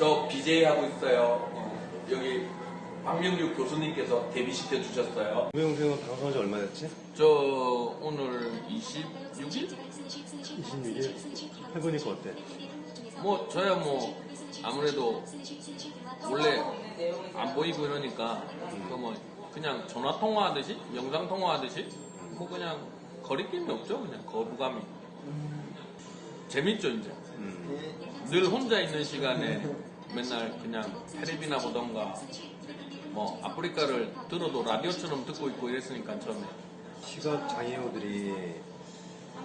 저 BJ 하고 있어요. 어, 여기 박명규 교수님께서 데뷔시켜 주셨어요. 우영 생은 방송한 지 얼마 됐지? 저 오늘 26일? 26일? 해보니까 어때? 뭐 저야 뭐 아무래도 원래 안 보이고 이러니까 그뭐 그냥 전화 통화하듯이 영상 통화하듯이 뭐 그냥 거리낌이 없죠 그냥 거부감이 재밌죠 이제 음. 늘 혼자 있는 시간에 맨날 그냥 텔레비나 보던가 뭐 아프리카를 들어도 라디오처럼 듣고 있고 이랬으니까 처음에 시각 장애우들이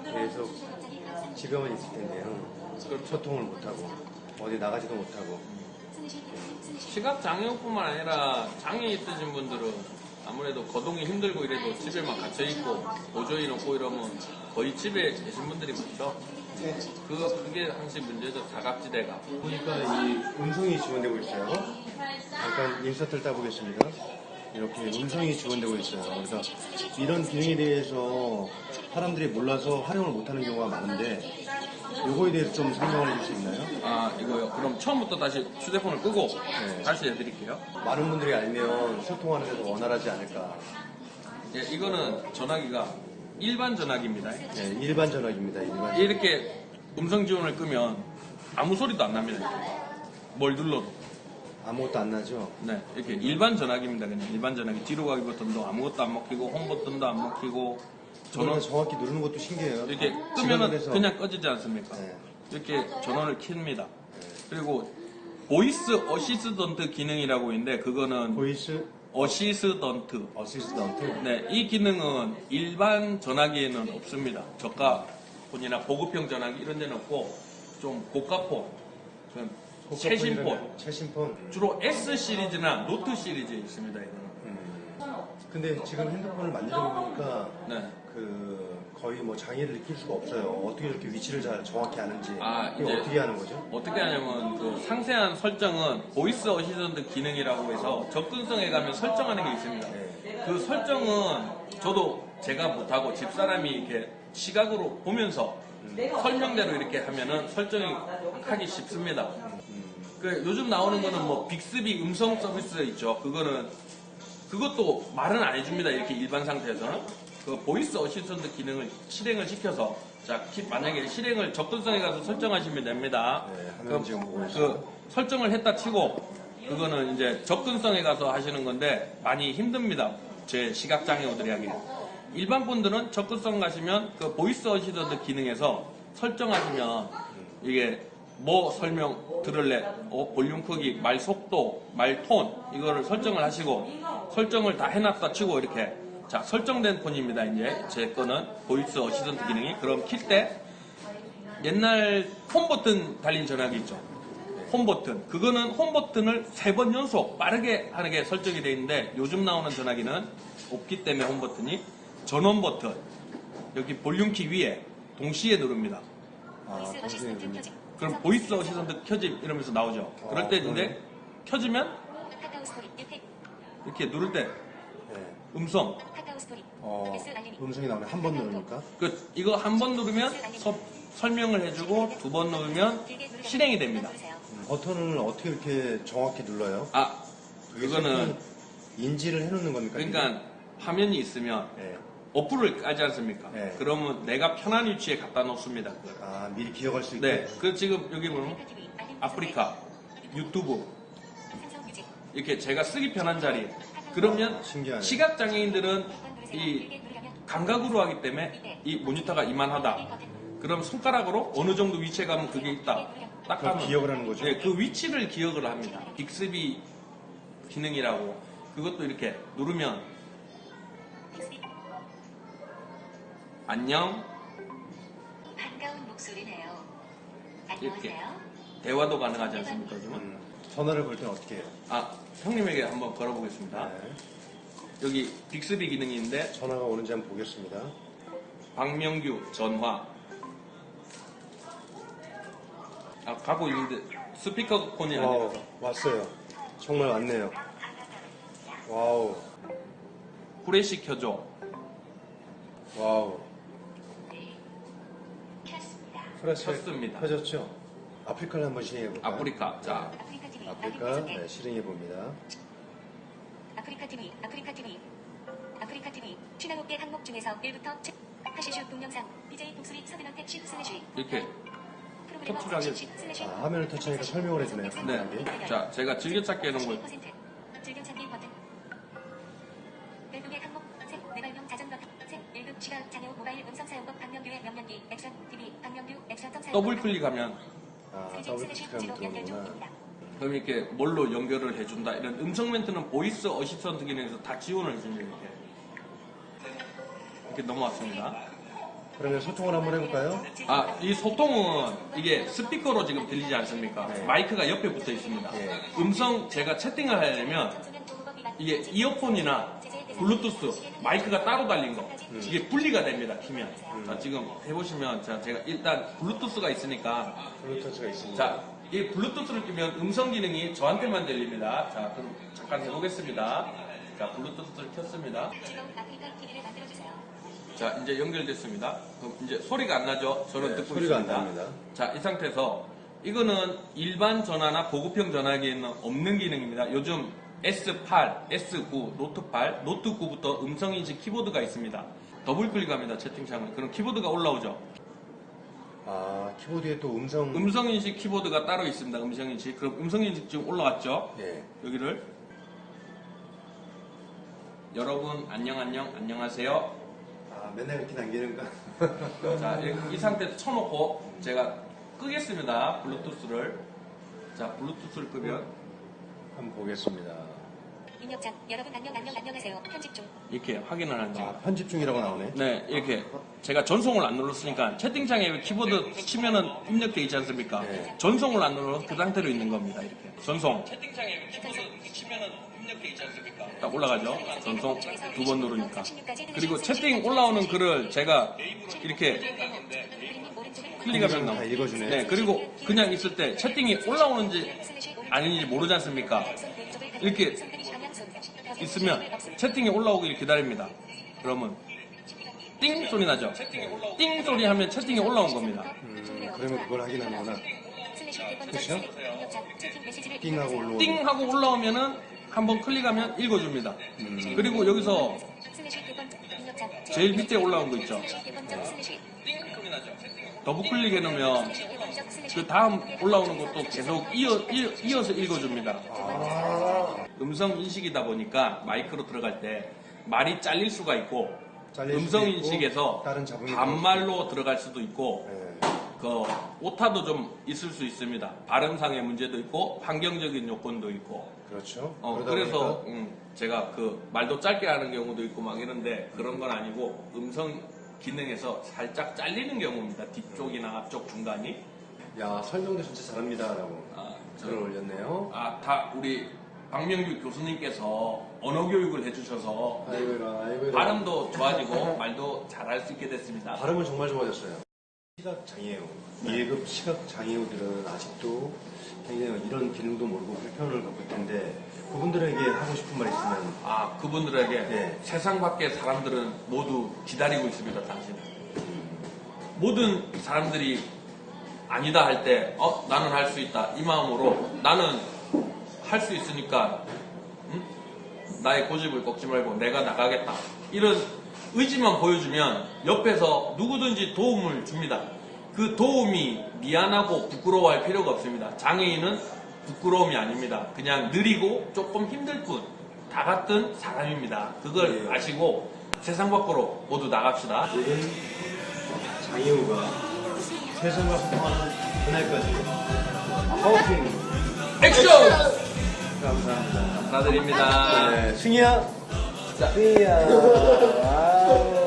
계속 집에만 있을 텐데요. 소통을 못하고 어디 나가지도 못하고 시각 장애우뿐만 아니라 장애 있으신 분들은 아무래도 거동이 힘들고 이래도 집에만 갇혀 있고 보조인 없고 이러면 거의 집에 계신 분들이 많죠. 그 그게 항상 문제죠 사각지대가. 보니까 이 음성이 지원되고 있어요. 잠깐 인서트를 따보겠습니다. 이렇게 음성이 지원되고 있어요. 그래서 이런 기능에 대해서 사람들이 몰라서 활용을 못하는 경우가 많은데 요거에 대해서 좀 설명을 해줄 수 있나요? 아 이거요. 그럼 처음부터 다시 휴대폰을 끄고 네. 다시 해드릴게요. 많은 분들이 알면 소통하는 데도 원활하지 않을까. 예, 이거는 전화기가 일반 전화기입니다. 네, 일반 전화기입니다. 일반. 이렇게 음성 지원을 끄면 아무 소리도 안 납니다. 이렇게. 뭘 눌러도. 아무것도 안 나죠? 네, 이렇게 일반 전화기입니다. 그냥 일반 전화기. 뒤로 가기 버튼도 아무것도 안 먹히고 홈 버튼도 안 먹히고 전원 정확히 누르는 것도 신기해요. 이렇게 끄면은 그래서- 그냥 꺼지지 않습니까? 네. 이렇게 전원을 켭니다. 그리고 보이스 어시스던트 기능이라고 있는데 그거는 보이스 어시스던트. 어시스턴트. 네, 이 기능은 일반 전화기에는 없습니다. 저가 폰이나 보급형 전화기 이런 데는 없고 좀 고가폰, 좀 최신 폰. 최신 폰. 주로 S 시리즈나 노트 시리즈에 있습니다. 이거는. 음. 근데 지금 핸드폰을 만져보니까 네. 그 거의 뭐 장애를 느낄 수가 없어요. 어떻게 이렇게 위치를 잘 정확히 아는지. 아, 이거 이제- 어떻게 하는 거죠? 어떻게 하냐면 그 상세한 설정은 보이스 어시스턴트 기능이라고 해서 접근성에 가면 설정하는 게 있습니다. 네. 그 설정은 저도 제가 못하고 집사람이 이렇게 시각으로 보면서 설명대로 이렇게 하면은 설정이 하기 쉽습니다. 그 요즘 나오는 거는 뭐 빅스비 음성 서비스 있죠. 그거는 그것도 말은 안 해줍니다. 이렇게 일반 상태에서는 그 보이스 어시스턴트 기능을 실행을 시켜서 자 키- 만약에 실행을 접근성에 가서 설정하시면 됩니다. 네, 있어요. 그 설정을 했다 치고 그거는 이제 접근성에 가서 하시는 건데 많이 힘듭니다. 제 시각 장애우들이 하기. 일반 분들은 접근성 가시면 그 보이스 어시스턴트 기능에서 설정하시면 이게 뭐 설명 들을래, 어, 볼륨 크기, 말 속도, 말 톤 이거를 설정을 하시고 설정을 다 해놨다 치고 이렇게 자 설정된 폰입니다. 이제 제 거는 보이스 어시스턴트 기능이 그럼 킬 때 옛날 홈 버튼 달린 전화기 있죠. 홈 버튼. 그거는 홈 버튼을 세 번 연속 빠르게 하는 게 설정이 되어 있는데 요즘 나오는 전화기는 없기 때문에 홈 버튼이 전원 버튼. 여기 볼륨키 위에 동시에 누릅니다. 아, 켜짐. 그럼 보이스 어시스턴트 켜짐 이러면서 나오죠. 그럴 때 아, 근데 켜지면 이렇게 누를 때 네. 음성. 어, 음성이 나오면 한번 누르니까. 그 이거 한 번 누르면 서- 설명을 해주고 두 번 누르면 실행이 됩니다. 음, 버튼을 어떻게 이렇게 정확히 눌러요? 아 그거는 인지를 해놓는 겁니까? 그러니까 화면이 있으면 네. 어플을 까지 않습니까? 네. 그러면 내가 편한 위치에 갖다 놓습니다. 아, 미리 기억할 수 있게. 네, 그 지금 여기 보면 아프리카, 유튜브 이렇게 제가 쓰기 편한 자리. 그러면 신기하네. 시각 장애인들은 이 감각으로 하기 때문에 이 모니터가 이만하다. 그럼 손가락으로 어느 정도 위치에 가면 그게 있다. 딱 하면 기억을 하는 거죠? 네, 그 위치를 기억을 합니다. 빅스비 기능이라고 그것도 이렇게 누르면 안녕 반가운 목소리네요. 이렇게. 안녕하세요. 대화도 가능하지 않습니까? 지금? 음, 전화를 걸 때는 어떻게 해요? 아 형님에게 한번 걸어보겠습니다. 네. 여기 빅스비 기능이 있는데 전화가 오는지 한번 보겠습니다. 박명규 전화. 아 가고 있는데 스피커폰이 와우, 아니라서 왔어요. 정말 왔네요. 와우, 후레쉬 켜줘. 와우. 프레시 켰습니다. 켜졌죠? 아프리카를 한번 시행해볼까요? 아프리카. 자 아프리카 아프리카 네, 실행해 봅니다. 아프리카 TV, 아프리카 TV, 아프리카 TV. 59개 항목 중에서 1부터 7. 하시슈 동영상. BJ 독수리 서든어택 10 슬래시. 이렇게 프로그래머 터치하게. 10 슬래시. 아, 화면을 터치하니까 설명을 해주네요. 네. 자, 제가 즐겨찾기 해놓은 거 12%. 음성 사용법 박명규의 명령기. 액션 TV. 박명규 액션 성 사용법. 더블 클릭하면 아, 더블 클릭하면 들어오구나. 중입니다. 그럼 이렇게 뭘로 연결을 해준다 이런 음성 멘트는 보이스 어시스턴트 기능에서 다 지원을 해줍니다 이렇게 이렇게 넘어왔습니다 그러면 소통을 한번 해볼까요? 아 이 소통은 이게 스피커로 지금 들리지 않습니까 네. 마이크가 옆에 붙어 있습니다 네. 음성 제가 채팅을 하려면 이게 이어폰이나 블루투스 마이크가 따로 달린 거 이게 분리가 됩니다 키면 자 지금 해보시면 자 제가 일단 블루투스가 있으니까 블루투스가 있습니다. 자, 이 블루투스를 끼면 음성 기능이 저한테만 들립니다. 자, 그럼 잠깐 해보겠습니다. 자, 블루투스를 켰습니다. 자, 이제 연결됐습니다. 그럼 이제 소리가 안 나죠? 저는 네, 듣고 소리가 안 있습니다. 납니다. 자, 이 상태에서 이거는 일반 전화나 보급형 전화기에는 없는 기능입니다. 요즘 S8, S9, 노트8, 노트9부터 음성 인식 키보드가 있습니다. 더블 클릭합니다. 채팅창을. 그럼 키보드가 올라오죠. 아, 키보드에 또 음성. 음성 인식 키보드가 따로 있습니다. 음성 인식. 그럼 음성 인식 지금 올라왔죠? 예. 여기를 여러분 안녕 안녕 안녕하세요. 아, 맨날 이렇게 남기는가? 자, 이, 이 상태에서 쳐놓고 제가 끄겠습니다. 블루투스를. 자, 블루투스를 끄면 한번 보겠습니다. 입력장. 여러분 안녕 안녕 안녕하세요. 편집 중. 이렇게 확인을 하죠. 아, 편집 중이라고 나오네. 네, 이렇게 제가 전송을 안 눌렀으니까 채팅창에 키보드 치면은 입력돼 있지 않습니까? 네. 전송을 안 눌러서 그 상태로 있는 겁니다. 이렇게 전송. 채팅창에 키보드 치면은 입력돼 있지 않습니까? 딱 올라가죠. 전송 두 번 누르니까. 그리고 채팅 올라오는 글을 제가 이렇게 클릭하면 다 나옵니다. 읽어주네. 네, 그리고 그냥 있을 때 채팅이 올라오는지 아닌지 모르지 않습니까? 이렇게 있으면 채팅이 올라오길 기다립니다. 그러면 띵 소리 나죠? 띵 소리 하면 채팅이 올라온 겁니다. 음, 그러면 그걸 확인하는구나. 끝이요? 띵 하고 올라오는. 띵 하고 올라오면은 한번 클릭하면 읽어줍니다. 그리고 여기서 제일 밑에 올라온 거 있죠? 더블 클릭해 놓으면 그 다음 올라오는 것도 계속 이어, 이어, 서 읽어줍니다. 아, 음성 인식이다 보니까 마이크로 들어갈 때 말이 잘릴 수가 있고 잘릴 음성 수도 있고, 인식에서 다른 잡음이 반말로 들어갈 수도 있고 네. 그 오타도 좀 있을 수 있습니다. 발음상의 문제도 있고 환경적인 요건도 있고 그렇죠. 어, 그래서 음, 제가 그 말도 짧게 하는 경우도 있고 막 이런데 그런 건 아니고 음성 기능에서 살짝 잘리는 경우입니다. 뒤쪽이나 앞쪽 중간이 야, 설명도 진짜 잘합니다라고 아, 저- 글을 올렸네요. 아, 다 우리 박명규 교수님께서 언어 교육을 해주셔서 아이고라, 아이고라. 발음도 좋아지고 말도 잘할 수 있게 됐습니다. 발음은 정말 좋아졌어요. 시각 장애우, 1급 시각 장애우들은 아직도 굉장히 이런 기능도 모르고 불편을 겪을 텐데 그분들에게 하고 싶은 말 있으면 아, 그분들에게 네. 세상 밖의 사람들은 모두 기다리고 있습니다, 당신을. 모든 사람들이 아니다 할 때, 어, 나는 할 수 있다. 이 마음으로 나는 할 수 있으니까, 응? 나의 고집을 꺾지 말고 내가 나가겠다. 이런 의지만 보여주면 옆에서 누구든지 도움을 줍니다. 그 도움이 미안하고 부끄러워할 필요가 없습니다. 장애인은 부끄러움이 아닙니다. 그냥 느리고 조금 힘들 뿐. 다 같은 사람입니다. 그걸 네. 아시고 세상 밖으로 모두 나갑시다. 모든 장애우가 세상과 소통하는 그날까지 파워팅 액션! 감사합니다. 감사드립니다. 네, 승희야. 자. 승희야. 아우.